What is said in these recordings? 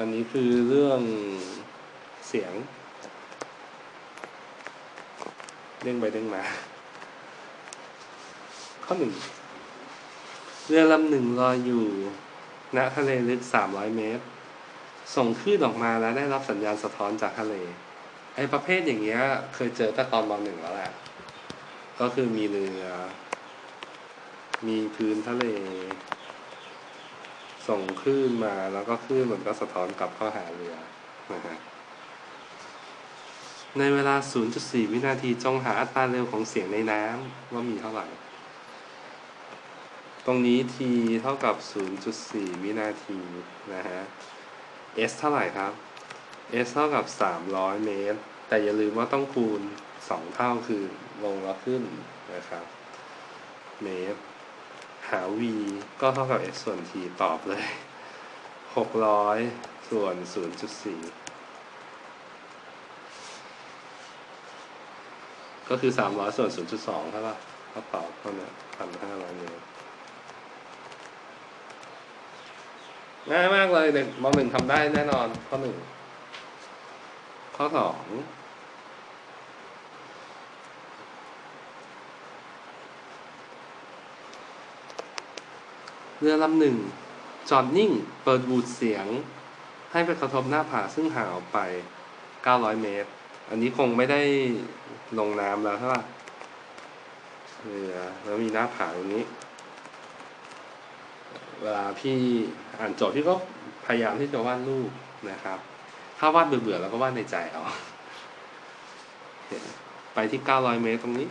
อันนี้คือเรื่องเสียง เด้งไปเด้งมา ข้อหนึ่งเรือลำหนึ่งลอยอยู่ณทะเลลึก 300 เมตร ส่งคลื่นออกมาแล้วได้รับสัญญาณสะท้อนจากทะเล ไอ้ประเภทอย่างเงี้ย เคยเจอแต่ตอนมหนึ่งแล้วแหละ ก็คือมีเรือ มีพื้นทะเล ส่งคลื่นมาแล้วก็คลื่นมันก็สะท้อนกลับเข้าหาเรือนะฮะในเวลา 0.4 วินาทีจงหาอัตราเร็วของเสียงในน้ำว่ามีเท่าไหร่ ตรงนี้ t เท่ากับ 0.4 วินาทีนะฮะ s เท่าไหร่ครับ s เท่ากับ 300 เมตร แต่อย่าลืมว่าต้องคูณ 2 เท่าคือลงแล้วขึ้นนะครับ เมตร หา v ก็เท่ากับ s ส่วน t ตอบเลย 600 ส่วน 0.4 ก็คือ 300 ส่วน 0.2 ใช่ป่ะก็ตอบเท่านี้1,500เมตรง่ายมากเลยเด็กมหนึ่งทำได้แน่นอน ข้อหนึ่งข้อสอง เรือลำหนึ่ง จอดนิ่ง เปิดบูดเสียง ให้ไปกระทบหน้าผาซึ่งห่างออกไป 900 เมตร อันนี้คงไม่ได้ลงน้ำแล้วใช่ป่ะเรือแล้วมีหน้าผาตรงนี้ เวลาพี่อ่านโจทย์พี่ก็พยายามที่จะวาดรูปนะครับ ถ้าวาดเบื่อๆแล้วก็วาดในใจเอา ไปที่ 900 เมตรตรงนี้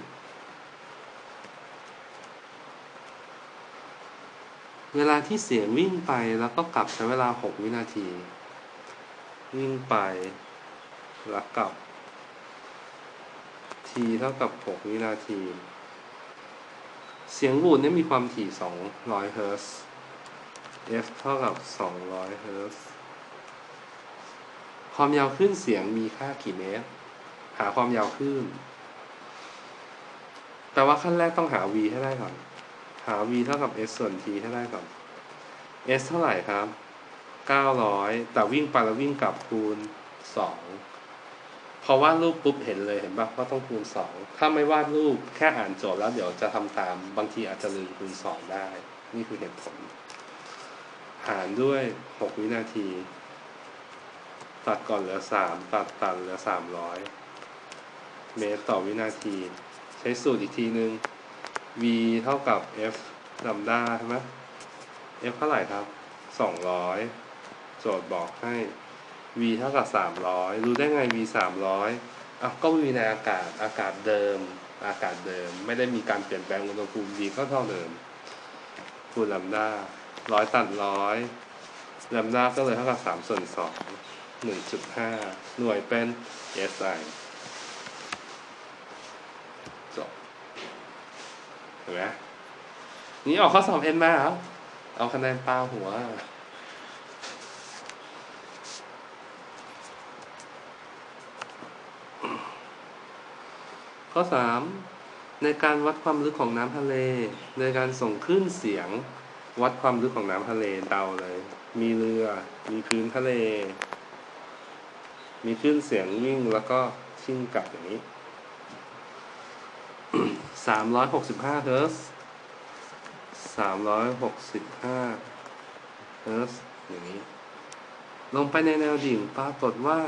เวลาที่เสียงวิ่งไปแล้วก็กลับใช้เวลา 6 วินาที วิ่งไป แล้วกลับ t เท่ากับ 6 วินาที เสียงบูดเนี่ยมีความถี่ 200 เฮิร์ตซ์ f เท่ากับ 200 เฮิร์ตซ์ ความยาวคลื่นเสียงมีค่ากี่เมตร หาความยาวคลื่น แต่ว่าขั้นแรกต้องหา v ให้ได้ก่อน หา v เท่ากับ s ส่วน t ให้ได้ก่อน s เท่าไหร่ครับ 900 แต่วิ่งไปแล้ววิ่งกลับคูณ 2 พอวาดรูปปุ๊บเห็นเลยเห็นป่ะว่าต้องคูณ 2 ถ้าไม่วาดรูปแค่อ่านโจทย์แล้วเดี๋ยวจะทำตามบางทีอาจจะลืมคูณ 2 ได้ นี่คือเหตุผล หารด้วย 6 วินาที ตัดก่อนเหลือ 3 ตัดตัดเหลือ 300 เมตรต่อวินาที ใช้สูตรอีกทีนึง v เท่ากับ f ลัมด้าใช่ไหม f เท่าไหร่ครับ 200 โจทย์บอกให้ v เท่ากับ 300 รู้ได้ไง v 300อะก็ v ในอากาศ อากาศเดิม อากาศเดิม ไม่ได้มีการเปลี่ยนแปลงอุณหภูมิ v ก็เท่าเดิม คูณลัมด้า ร้อยตัดร้อยลัมด้าก็เลยเท่ากับสามส่วนสองหนึ่งจุดห้าหน่วยเป็น SI จบเห็นไหมนี่ออกข้อสอบเอ็นมาเหรอเอาคะแนนปลาหัว ข้อสามในการวัดความลึกของน้ำทะเล ในการส่งคลื่นเสียง วัดความลึกของน้ำทะเลเดาเลย มีเรือ มีพื้นทะเล มีคลื่นเสียงวิ่งแล้วก็ชิ่งกลับอย่างนี้ สามร้อยหกสิบห้าเฮิร์ตซ์สามร้อยหกสิบห้าเฮิร์ตซ์อย่างนี้ ลงไปในแนวดิ่งปรากฏว่า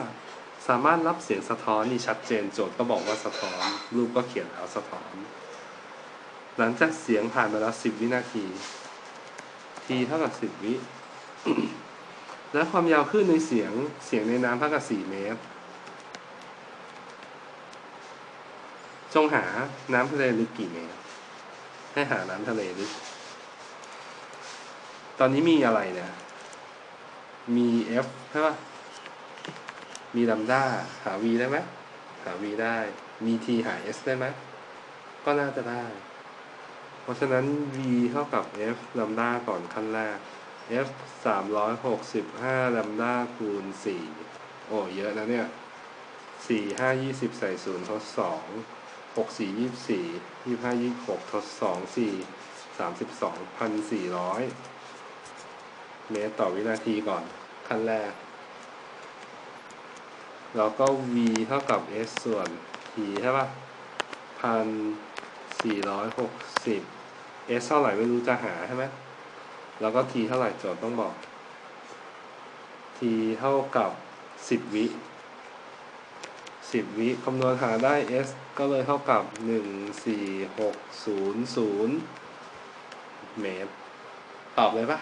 สามารถรับเสียงสะท้อนนี่ชัดเจนโจทย์ก็บอกว่าสะท้อน รูปก็เขียนแล้วสะท้อน หลังจากเสียงผ่านมาแล้วสิบวินาที t เท่ากับสิบวิ และความยาวคลื่นในเสียงเสียงในน้ำเท่ากับสี่เมตร จงหาน้ำทะเลลึกกี่เมตรให้หาน้ำทะเลลึก ตอนนี้มีอะไรเนี่ย มี f ใช่ปะมีลัมด้าหา v ได้ไหมหา v ได้ มี t หา s ได้ไหมก็น่าจะได้ เพราะฉะนั้น v เท่ากับ f ลัมด้าก่อนขั้นแรก f สามร้อยหกสิบห้าลัมด้าคูณสี่โอ้ เยอะนะเนี่ยสี่ห้ายี่สิบใส่ศูนย์ทดสอง หกสี่ยี่สี่ยี่ห้ายี่หกทดสองสี่สามสิบสองพันสี่ร้อยเมตรต่อวินาทีก่อนขั้นแรก แล้วก็ v เท่ากับ s ส่วน t ใช่ปะพันสี่ร้อยหกสิบ s เท่าไหร่ไม่รู้จะหาใช่ไหมแล้วก็ t เท่าไหร่โจทย์ต้องบอก t เท่ากับสิบวิ สิบวิคำนวณหาได้ s ก็เลยเท่ากับหนึ่งสี่หกศูนย์ศูนย์เมตร ตอบเลยปะ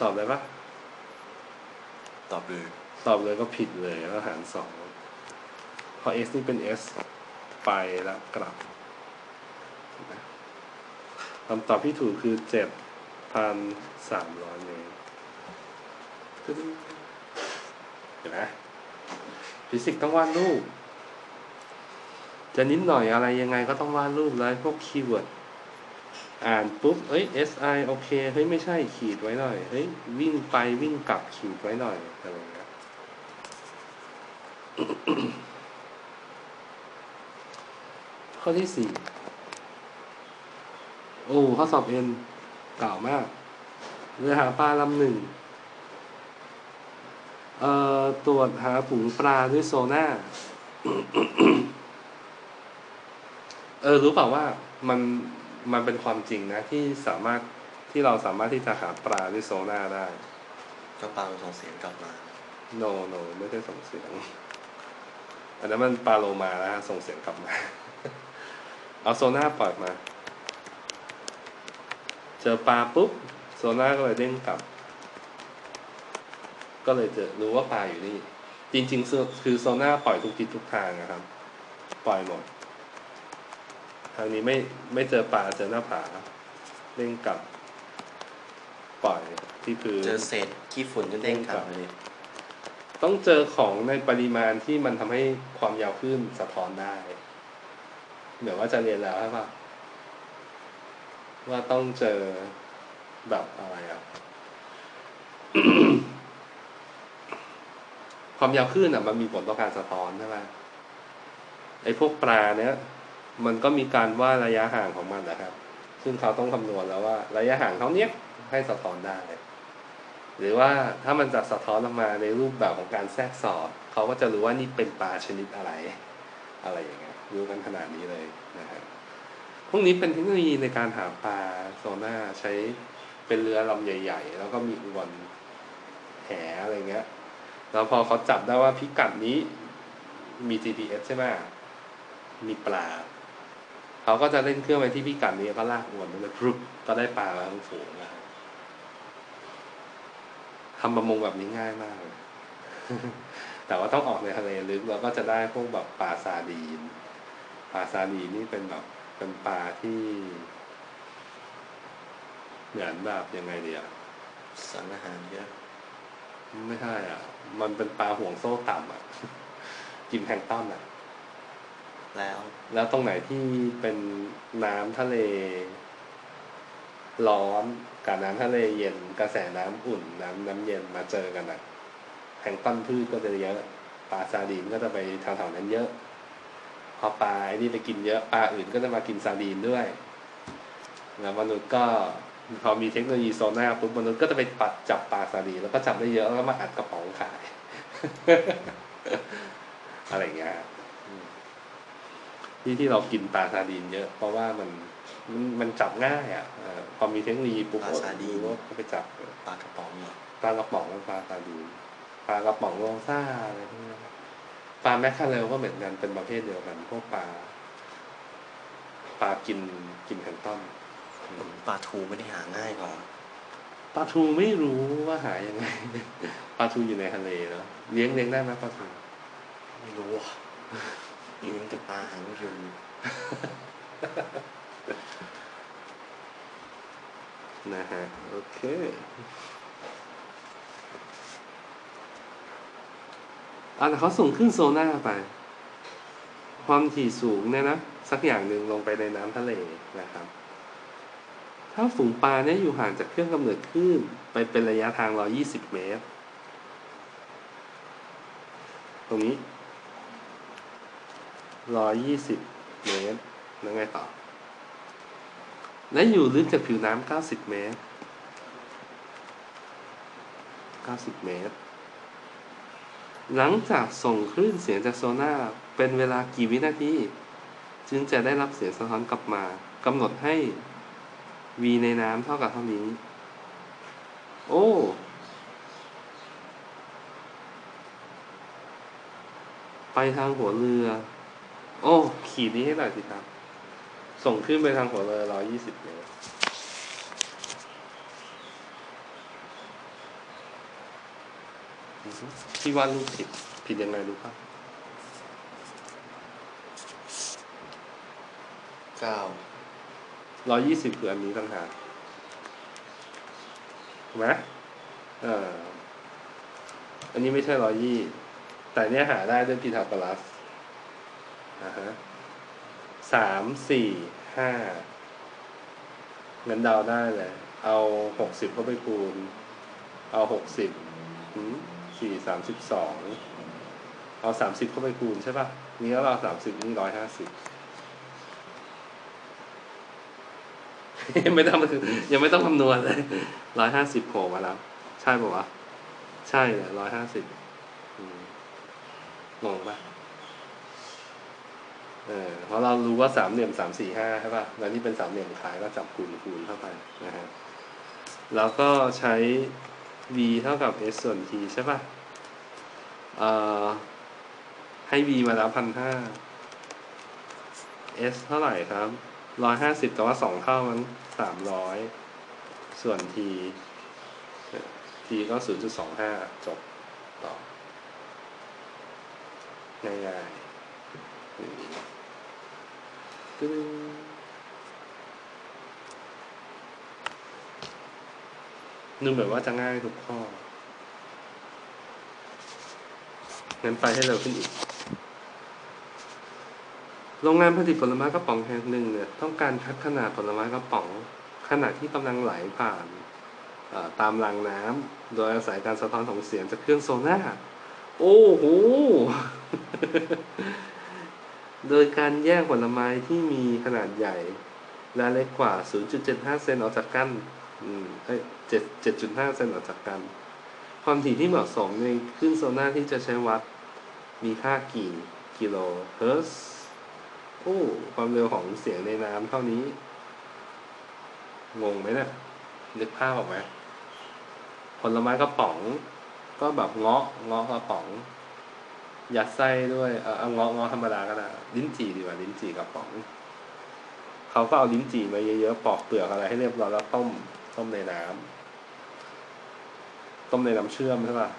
ตอบเลยปะตอบเลย ตอบเลยก็ผิดเลยแล้วหารสองเพราะ s นี่เป็น s ไปแล้วกลับเห็นไหมคำตอบที่ถูกคือเจ็ดพันสามร้อยเมตรเห็นไหม ฟิสิกส์ต้องวาดรูป จะนิดหน่อยอะไรยังไงก็ต้องวาดรูปแล้วพวกคีย์เวิร์ดอ่านปุ๊บ เอ้ย SI โอเค เฮ้ย ไม่ใช่ขีดไว้หน่อย เฮ้ย วิ่งไปวิ่งกลับขีดไว้หน่อย อะไรอย่างเงี้ย ข้อที่สี่ โอ้ ข้อสอบเอ็นเก่ามาก เรือหาปลาลำหนึ่ง ตรวจหาฝูงปลาด้วยโซน่าเออรู้เปล่าว่ามันมันเป็นความจริงนะ ที่สามารถที่เราสามารถที่จะหาปลาด้วยโซน่าได้ก็ปาส่งเสียงกลับมา no no ไม่ได้ส่งเสียง อันนั้นมันปลาโลมาแล้วฮะส่งเสียงกลับมา เอาโซน่าปล่อยมา เจอปลาปุ๊บ โซน่าก็เลยเด้งกลับ ก็เลยเจอรู้ว่าปลาอยู่นี่ จริงๆคือคือโซน่าปล่อยทุกทิศทุกทางนะครับ ปล่อยหมด ทางนี้ไม่ไม่เจอปลาเจอหน้าผาเด้งกลับ ปล่อยที่พื้นเจอเศษขี้ฝุ่นก็เด้งกลับมาเลยต้องเจอของในปริมาณที่มันทำให้ความยาวคลื่นสะท้อนได้เดี๋ยวว่าจะเรียนแล้วใช่ปะว่าต้องเจอแบบอะไรอะ ความยาวคลื่นอะ มันมีผลต่อการสะท้อนใช่ไหมไอ้พวกปลาเนี้ยมันก็มีการว่าระยะห่างของมันนะครับ ซึ่งเขาต้องคำนวณแล้วว่า ระยะห่างเท่านี้ให้สะท้อนได้ หรือว่าถ้ามันจะสะท้อนออกมาในรูปแบบของการแทรกสอดเขาก็จะรู้ว่านี่เป็นปลาชนิดอะไร อะไรอย่างเงี้ยรู้กันขนาดนี้เลยนะฮะพวกนี้เป็นเทคโนโลยีในการหาปลาโซน่าใช้เป็นเรือลำใหญ่ ๆ แล้วก็มีอวนแหอะไรเงี้ย แล้วพอเขาจับได้ว่าพิกัดนี้มี GPS ใช่ไหมมีปลา เขาก็จะเล่นเครื่องไปที่พิกัดนี้แล้วก็ลากอวนมันเลยพรุบก็ได้ปลามาทั้งฝูงนะครับทำประมงแบบนี้ง่ายมากเลยแต่ว่าต้องออกในทะเลลึกเราก็จะได้พวกแบบปลาซาดีน ปลาซาดีนนี่เป็นแบบเป็นปลาที่ เหมือนแบบยังไงเดียวสารอาหารเยอะ ไม่ใช่อะ มันเป็นปลาห่วงโซ่ต่ำอะ กินแพลงก์ต้อนอะ แล้ว แล้วตรงไหนที่เป็นน้ำทะเล ร้อนกับน้ำทะเลเย็นกระแสน้ำอุ่น น้ำน้ำเย็นมาเจอกันอะแพลงก์ต้นพืชก็จะเยอะปลาซาดีนก็จะไปแถวๆนั้นเยอะ พอปลาไอ้นี่ไปกินเยอะปลาอื่นก็จะมากินซาดีนด้วยแล้วมนุษย์ก็ พอมีเทคโนโลยีโซน่าปุ๊บมนุษย์ก็จะไปปัดจับปลาซาดีนแล้วก็จับได้เยอะแล้วก็มาอัดกระป๋องขาย อะไรอย่างเงี้ยอืมที่ที่เรากินปลาซาดีนเยอะ เพราะว่ามันมันมันจับง่ายอะเอ่อพอมีเทคโนโลยีปุ๊บปลาซาดีนรู้ว่าก็ไปจับปลากระป๋องเหรอปลากระป๋องและปลาซาดีนปลากระป๋องโลซ่าอะไรพวกนี้ปลาแมคคาเรลก็เหมือนกันเป็นประเภทเดียวกันพวกปลาปลากินกินแพลงก์ต้น ปลาทูไม่ได้หาง่ายกว่าปลาทูไม่รู้ว่าหายังไงปลาทูอยู่ในทะเลเนาะเลี้ยงเลี้ยงได้ไหมปลาทูไม่รู้อะมีแต่ปลาหางอยู่นะฮะโอเคอะแต่เขาส่งขึ้นโซน่าไป ความถี่สูงเนี่ยนะ สักอย่างหนึ่งลงไปในน้ำทะเลนะครับ ถ้าฝูงปลาเนี่ยอยู่ห่างจากเครื่องกำเนิดคลื่นไปเป็นระยะทาง 120 เมตร ตรงนี้ 120 เมตร แล้วไงต่อ และอยู่ลึกจากผิวน้ำ 90 เมตร 90 เมตร หลังจากส่งคลื่นเสียงจากโซน่าเป็นเวลากี่วินาที จึงจะได้รับเสียงสะท้อนกลับมากำหนดให้ v ในน้ำเท่ากับเท่านี้ โอ้ ไปทางหัวเรือ โอ้ ขีดนี้ให้หน่อยสิครับ ส่งขึ้นไปทางหัวเรือร้อยยี่สิบเมตรพี่วาดรูปผิด ผิดยังไงรู้ป่ะเก้า ร้อยยี่สิบคืออันนี้ต่างหากถูกไหมเอออันนี้ไม่ใช่ร้อยยี่ แต่เนี้ยหาได้ด้วยพีทาโกรัสอ่าฮะสามสี่ห้าเงั้นดาวได้เลย เอาหกสิบเข้าไปคูณ เอาหกสิบสี่สามสิบสองเอาสามสิบเข้าไปคูณใช่ป่ะ นี้ก็เราสามสิบนี่ร้อยห้าสิบ ยัง ไม่ต้องยังไม่ต้องคำนวณเลยร้อยห้าสิบโผล่มาแล้ว ใช่ป่าวะ ใช่เลยร้อยห้าสิบงงปะเออเพราะเรารู้ว่าสามเหลี่ยมสามสี่ห้าใช่ป่ะ แล้วนี่เป็นสามเหลี่ยมขายก็จับคูณคูณเข้าไปนะฮะ แล้วก็ใช้ v เท่ากับ s ส่วน t ใช่ป่ะ เอ่อ ให้ v มาแล้วพันห้า s เท่าไหร่ครับ ร้อยห้าสิบแต่ว่าสองเท่ามันสามร้อยส่วน t t ก็ศูนย์จุดสองห้าจบต่อง่ายๆอย่างนี้ตึ้งนึกแบบว่าจะง่ายทุกข้องั้นไปให้เร็วขึ้นอีก โรงงานผลิตผลไม้กระป๋องแห่งหนึ่งเนี่ยต้องการคัดขนาดผลไม้กระป๋องขณะที่กำลังไหลผ่านตามรางน้ำโดยอาศัยการสะท้อนของเสียงจากเครื่องโซน่าโอ้โหโดยการแยกผลไม้ที่มีขนาดใหญ่และเล็กกว่า 0.75 เซนออกจากกันอืมเอ้ย7 7.5เซนออกจากกัน ความถี่ที่เหมาะสมในคลื่นโซน่าที่จะใช้วัด มีค่ากี่กิโลเฮิรตซ์ โอ้ความเร็วของเสียงในน้ำเท่านี้ งงไหมเนะี่ยนึกภาพออกไหมผลไม้กระป๋อง ก็แบบเงาะเงาะกระป๋อง ยัดไส้ด้วยเออเงาะเงาะธรรมดาก็ได้ลิ้นจี่ดีกว่าลิ้นจี่กระป๋องเขาก็เอาลิ้นจี่มาเยอะๆปอกเปลือกอะไรให้เรียบร้อยแล้วต้มต้มในน้ำต้มในน้ำเชื่อมใช่ป่ะ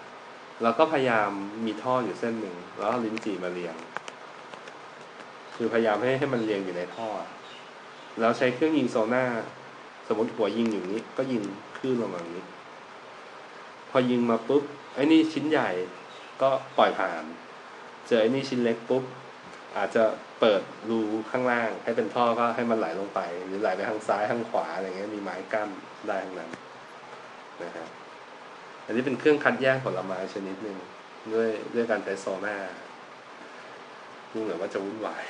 แล้วก็พยายามมีท่ออยู่เส้นหนึ่งแล้วเอาลิ้นจี่มาเรียง คือพยายามให้ให้มันเรียงอยู่ในท่อ แล้วใช้เครื่องยิงโซน่าสมมติหัวยิงอยู่นี้ ก็ยิงคลื่นลงมาอย่างนี้ พอยิงมาปุ๊บไอ้นี่ชิ้นใหญ่ก็ปล่อยผ่าน เจอไอ้นี่ชิ้นเล็กปุ๊บอาจจะเปิดรูข้างล่าง ให้เป็นท่อก็ให้มันไหลลงไป หรือไหลไปทางซ้ายทางขวาอะไรเงี้ยมีไม้กั้นได้ทั้งนั้นนะครับอันนี้เป็นเครื่องคัดแยกผลไม้ชนิดหนึ่งด้วยด้วยการใช้โซน่าร์ดูเหมือนว่าจะวุ่นวาย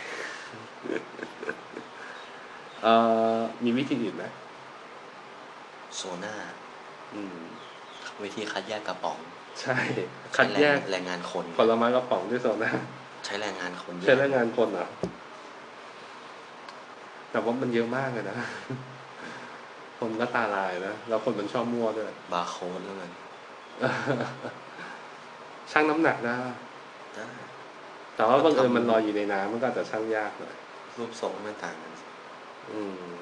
เอ่อมีวิธีอื่นไหมโซน่าอืมวิธีคัดแยกกระป๋อง ใช่ คัดแยกใช้แรงงานคนผลไม้กระป๋องด้วยโซน่าใช้แรงงานคนใช้แรงงานคนเหรอแต่ว่ามันเยอะมากเลยนะ คนก็ตาลายนะ แล้วคนมันชอบมั่วด้วย บาร์โค้ดแล้วกันชั่งน้ำหนักได้ได้แต่ว่าบังเอิญมันลอยอยู่ในน้ำมันก็อาจจะชั่งยากหน่อย รูปทรงไม่ต่างกันอืม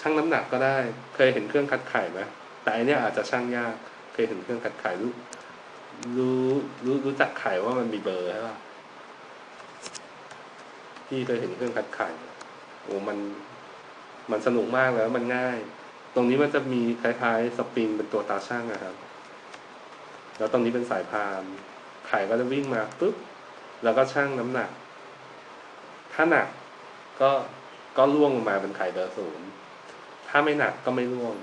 ชั่งน้ำหนักก็ได้ เคยเห็นเครื่องคัดไข่ไหมแต่อันนี้อาจจะชั่งยาก เคยเห็นเครื่องคัดไข่รู้รู้รู้รู้จักไข่ว่ามันมีเบอร์ใช่ป่ะพี่เคยเห็นเครื่องคัดไข่โอ้มันมันสนุกมากแล้วมันง่าย ตรงนี้มันจะมีคล้ายๆสปริงเป็นตัวตาช่างนะครับ แล้วตรงนี้เป็นสายพานไข่ก็จะวิ่งมาปุ๊บ แล้วก็ชั่งน้ำหนัก ถ้าหนักก็ก็ล่วงลงมาเป็นไข่เบอร์ศูนย์ถ้าไม่หนักก็ไม่ล่วง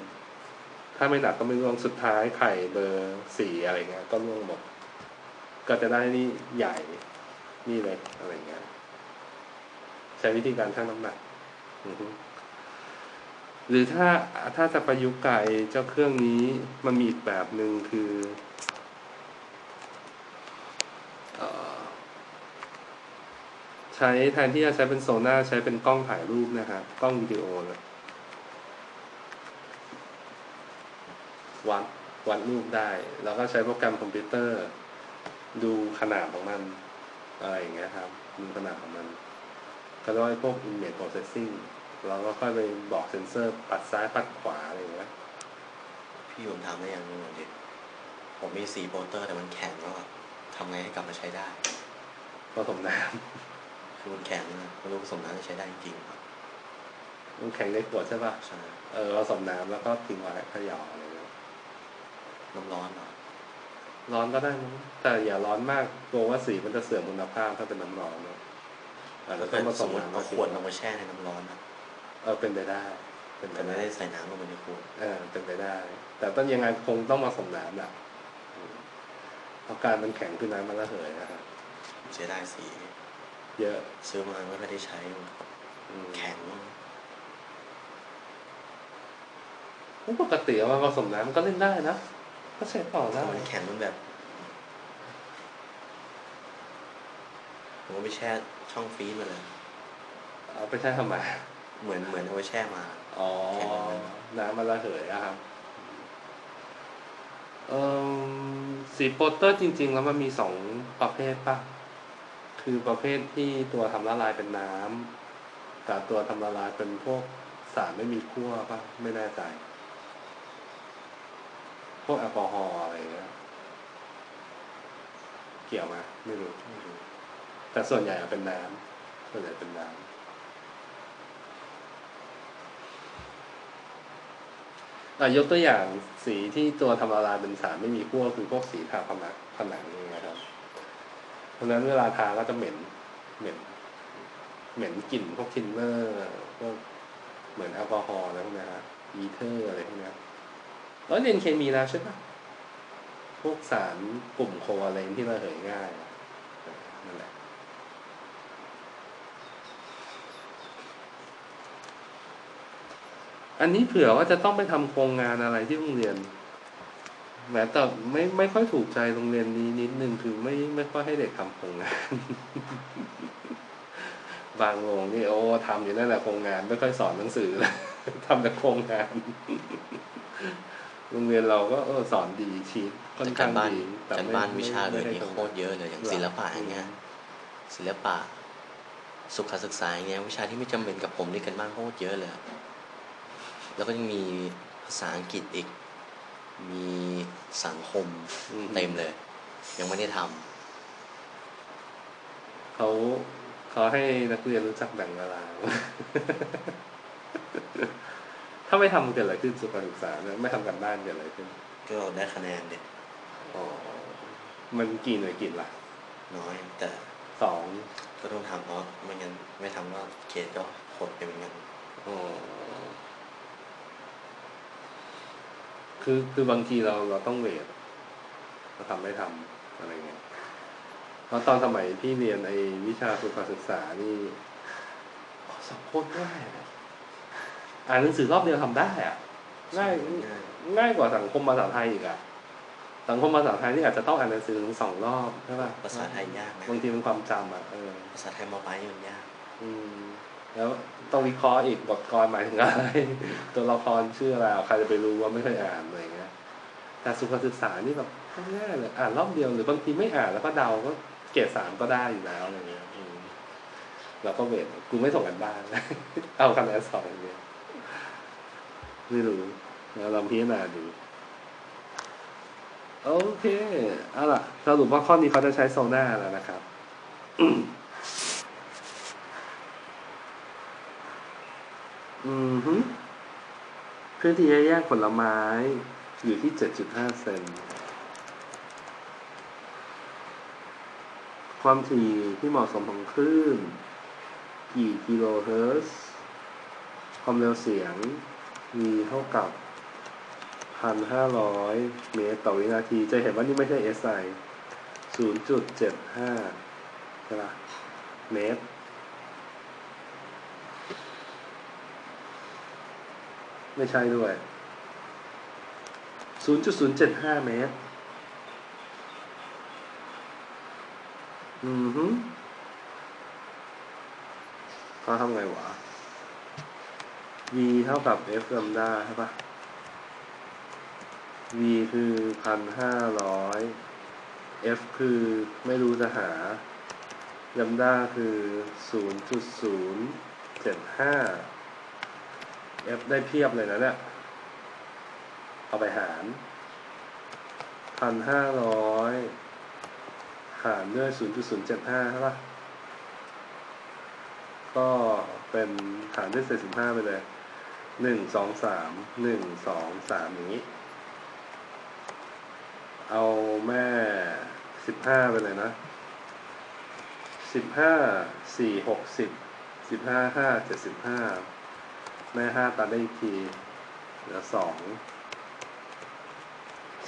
ถ้าไม่หนักก็ไม่ล่วงสุดท้ายไข่เบอร์สี่อะไรเงี้ยก็ล่วงหมด ก็จะได้นี่ใหญ่นี่เล็กอะไรเงี้ยใช้วิธีการชั่งน้ำหนักหรือถ้าถ้าจะประยุกต์กับไอ้เจ้าเครื่องนี้มันมีอีกแบบหนึ่งคือ ช้แทนที่จะใช้เป็นโซน่าใช้เป็นกล้องถ่ายรูปนะครับกล้องวิดีโอเลยวัดวัดรูปได้ แล้วก็ใช้โปรแกรมคอมพิวเตอร์ ดูขนาดของมันอะไรอย่างเงี้ยครับดูขนาดของมัน ก็เรียกว่าพวก image processing เราก็ค่อยไปบอกเซนเซอร์ปัดซ้ายปัดขวาอะไรอย่างเงี้ยพี่ผมทำได้อย่างหนึงเด็กผมมีสีโปสเตอร์แต่มันแข็งแล้วอะทำไงให้กลับมาใช้ได้ผสมน้คื อมันแข็งอะไม่รู้ผสมน้ำจะใช้ได้จริงๆเปล่าำมันแข็งในขวดใช่ป่ะใช่เออผสมน้ำแล้วก็ทิ้งไว้เขย่าอะไรเงี้ยน้ำร้อนเหรอร้อนก็ได้มั้งแต่อย่าร้อนมากกลัวว่าสีมันจะเสื่อมคุณภาพถ้าเป็นน้ำร้อนเนอะอาจแล้จะวต้ก็องผสสมมมติน้ำเอาขวดลงมาแช่ในน้ำร้อนอะเออเป็นไปได้ เป็นไปแต่ไม่ได้ได้ใส่น้ำลงไปในขวดเออเป็นไปได้ แต่ต้องยังไงคงต้องผสมน้ำแหละอืมเพราะการมันแข็งขึ้นน้ำมันระเหยนะครับเสียดายสี เยอะ ซื้อมาไม่ค่อยได้ใช้มันอืมแข็งปกติเอามาผสมน้ำมันก็เล่นได้นะ ก็ใช้ต่อได้ มันแข็งมันแบบผมก็ไปแช่ช่องฟรีซมาเลย เอาไปใช้ทำไมเหมือนเหมือนเอาไปแช่มา อ๋อแข็งมันน้ำมันระเหยอะครับ เออสีโปสเตอร์จริง ๆ แล้วมันมีสองประเภทป่ะ คือประเภทที่ตัวทำละลายเป็นน้ำกับตัวทำละลายเป็นพวกสารไม่มีขั้วปะไม่แน่ใจ พวกแอลกอฮอล์อะไรเงี้ยเกี่ยวไหมไม่รู้ไม่รู้ แต่ส่วนใหญ่เป็นน้ำส่วนใหญ่เป็นน้ำอะยกตัวอย่างสีที่ตัวทำละลายเป็นสารไม่มีขั้วคือพวกสีทาผนังผนังเรับเพราะฉะนั้นเวลาทาก็จะเหม็น เหม็น เหม็นกลิ่นพวกทินเนอร์พวกเหมือนแอลกอฮอล์อะไรพวกนี้ฮะอีเทอร์อะไรพวกนี้แล้วเรียนเคมีแล้วใช่ปะพวกสารกลุ่มโคอะไรนที่เระเหยง่ายนั่นแหละอันนี้เผื่อว่าจะต้องไปทำโครงงานอะไรที่โรงเรียน แม้แต่ไม่ไม่ค่อยถูกใจโรงเรียนนี้นิดนึงคือไม่ไม่ค่อยให้เด็กทำโครงงาน บางโรงนี่โอ้ทำอยู่นั่นแหละโครงงาน ไม่ค่อยสอนหนังสือเลยทำแต่โครงงานโรงเรียนเราก็เออสอนดีชีตค่อนแต่กาข้ารงบ้านดีแต่การไม่บ้านวิชาไม่อื่นไม่นี่ได้โคตรเยอะเลยอย่างศิลปะอย่างเงี้ยศิลปะ สุขศึกษาอย่างเงี้ยวิชาที่ไม่จำเป็นกับผมนี่กันบ้านโคตรเยอะเลยแล้วก็ยังมีภาษาอังกฤษอีก มีสังคมอืมเต็มเลย ยังไม่ได้ทำเขาเขาให้นักเรียนรู้จักแบ่งเวลา ถ้าไม่ทำเกิดอะไรขึ้นสุขศึกษาเนี่ยไม่ทำกันบ้านเกิดอะไรขึ้น ก็ได้คะแนนเด็ดอ๋อมันกี่หน่วยกิจล่ะ น้อยแต่สองก็ต้องทำเพราะไม่งั้นไม่ทำก็เกรดก็หดไปเหมือนกันอ๋อ คือคือบางทีเราเราต้องเวทเราทำไม่ทำอะไรเงี้ยเพราะตอนสมัยพี่เรียนไอ้วิชาสุขศึกษานี่อ๋อสอบโคตรง่ายอะอ่านหนังสือรอบเดียวทำได้อะง่ายง่ายง่ายกว่าสังคมภาษาไทยอีกอะสังคมภาษาไทยนี่อาจจะต้องอ่านหนังสือถึงสองรอบใช่ป่ะภาษาไทยยากนะบางทีเป็นความจำอะเออภาษาไทยมปลายนี่มันยาก อืม แล้วต้องวิเคราะห์อีกบทกลอนหมายถึงอะไร ตัวละครชื่ออะไรใครจะไปรู้ว่าไม่เคยอ่านอะไรเงี้ยแต่สุขศึกษานี่แบบง่ายเลยอ่านรอบเดียวหรือบางทีไม่อ่านแล้วก็เดาก็เกรดสามก็ได้อยู่แล้วอะไรเงี้ยอืมแล้วก็เวทกูไม่ส่งกันบ้าน เอาคะแนนสองอย่างเดียวไม่รู้เราลองพิจารณาดูโอเค เอาล่ะสรุปว่าข้อนี้เขาจะใช้โซน่าแล้วนะครับ อืมฮึเพื่อที่แยกผลไม้ อยู่ที่ 7.5 เซน ความถี่ที่เหมาะสมของคลื่น กี่กิโลเฮิรตซ์ ความเร็วเสียง มีเท่ากับ 1,500 เมตรต่อวินาที จะเห็นว่านี่ไม่ใช่ SI 0.75 ใช่ปะเมตร ไม่ใช่ด้วย 0.075 เมตร อือฮึเขาทำไงวะ v เท่ากับ f ลำดาใช่ปะ v คือพันห้าร้อย f คือไม่รู้จะหาลำดาคือ 0.075 f ได้เพียบเลยนะเนี่ย เอาไปหารพันห้าร้อยหารด้วยศูนย์จุดศูนย์เจ็ดห้าใช่ปะก็เป็นหารด้วยเศษสิบห้าไปเลยหนึ่งสองสามหนึ่งสองสามอย่างนี้ เอาแม่สิบห้าไปเลยนะสิบห้าสี่หกสิบสิบห้าห้าเจ็ดสิบห้า แม่ห้าตัดได้อีกทีเหลือสอง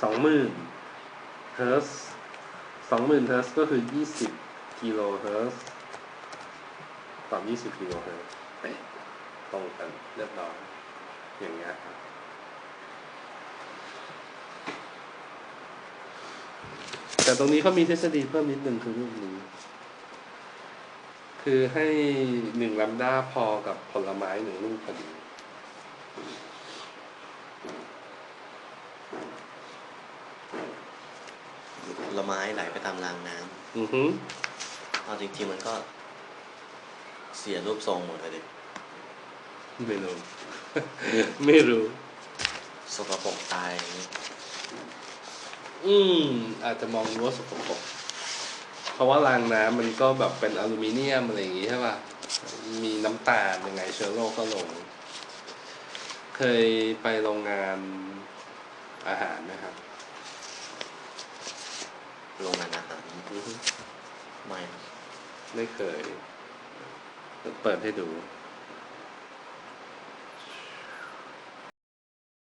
สองหมื่นเฮิร์ตซ์สองหมื่นเฮิร์ตซ์ก็คือยี่สิบกิโลเฮิร์ตซ์ตอบยี่สิบกิโลเฮิร์ตซ์เป๊ะตรงกันเรียบร้อยอย่างเงี้ยครับแต่ตรงนี้เขามีทฤษฎีเพิ่มนิดนึงคือเรื่องนี้ คือให้หนึ่งลัมด้าพอกับผลไม้หนึ่งลูกพอดีผลไม้ไหลไปตามรางน้ำอือฮึเอาจริงๆมันก็ เสียรูปทรงหมดเลยดิไม่รู้ ไม่รู้ สกปรกตายอย่างนี้ อืม อาจจะมองดูว่าสกปรก เพราะว่ารางน้ำมันก็แบบเป็นอลูมิเนียมอะไรอย่างงี้ใช่ป่ะ มีน้ำตาลยังไงเชื้อโรคก็ลง เคยไปโรงงานอาหารไหมครับ โรงงานอาหารอือฮึไม่ ไม่เคย เปิดให้ดูอ